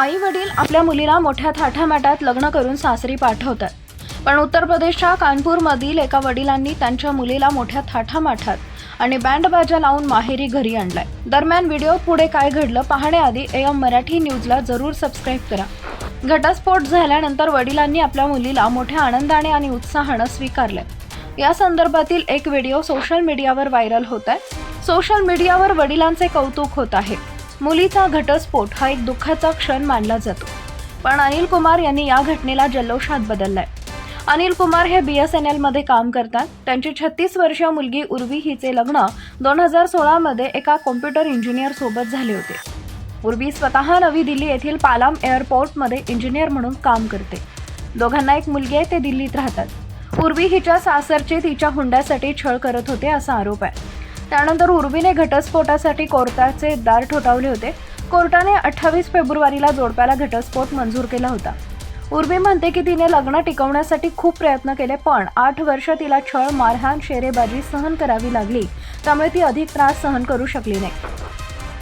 आई वडील आपल्या मुलीला मोठ्या थाटामाटात लग्न करून सासरी पाठवतात. पण उत्तर प्रदेशच्या कानपूरमधील एका वडिलांनी त्यांच्या मुलीला मोठ्या थाठामाठात आणि बँड बाजा लावून माहेरी घरी आणलाय. दरम्यान व्हिडिओ पुढे काय घडलं पाहण्याआधी एम मराठी न्यूजला जरूर सबस्क्राईब करा. घटस्फोट झाल्यानंतर वडिलांनी आपल्या मुलीला मोठ्या आनंदाने आणि उत्साहानं स्वीकारलंय. या संदर्भातील एक व्हिडिओ सोशल मीडियावर व्हायरल होत आहे. सोशल मीडियावर वडिलांचे कौतुक होत आहे. मुलीचा घटस्फोट हा एक दुःखाचा क्षण मानला जातो. पण अनिल कुमार यांनी या घटनेला जल्लोषात बदललाय. अनिल कुमार हे बी एस एन एलमध्ये काम करतात. त्यांची छत्तीस वर्षीय मुलगी उर्वी हिचे लग्न दोन हजार सोळामध्ये एका कॉम्प्युटर इंजिनियर सोबत झाले होते. उर्वी स्वतः नवी दिल्ली येथील पालाम एअरपोर्टमध्ये इंजिनियर म्हणून काम करते. दोघांना एक मुलगी आहे ते दिल्लीत राहतात. उर्वी हिच्या सासरचे तिच्या हुंड्यासाठी छळ करत होते असा आरोप आहे. त्यानंतर उर्वीने घटस्फोटासाठी कोर्टाचे दार ठोठावले होते. कोर्टाने अठ्ठावीस फेब्रुवारीला जोडप्याला घटस्फोट मंजूर केला होता. उर्वी म्हणते की तिने लग्न टिकवण्यासाठी खूप प्रयत्न केले पण आठ वर्ष तिला छळ मारहाण शेरेबाजी सहन करावी लागली. त्यामुळे ती अधिक त्रास सहन करू शकली नाही.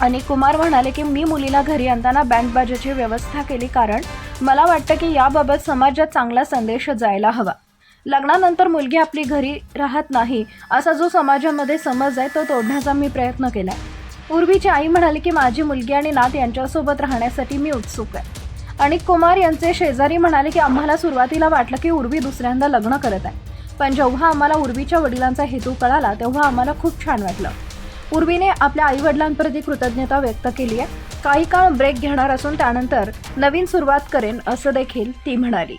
आणि कुमार म्हणाले की मी मुलीला घरी आणताना बँड बाजाची व्यवस्था केली कारण मला वाटतं की याबाबत समाजात चांगला संदेश जायला हवा. लग्नानंतर मुलगी आपली घरी राहत नाही असा जो समाजामध्ये समज आहे तो तोडण्याचा मी प्रयत्न केला पूर्वीची आई म्हणाली की माझी मुलगी आणि नात यांच्यासोबत राहण्यासाठी मी उत्सुक आहे. आणि कुमार यांचे शेजारी म्हणाले की आम्हाला सुरुवातीला वाटलं की उर्वी दुसऱ्यांदा लग्न करत आहे. पण जेव्हा आम्हाला उर्वीच्या वडिलांचा हेतू कळाला तेव्हा आम्हाला खूप छान वाटलं. उर्वीने आपल्या आईवडिलांप्रती कृतज्ञता व्यक्त केली आहे. काही काळ ब्रेक घेणार असून त्यानंतर नवीन सुरुवात करेन असं देखील ती म्हणाली.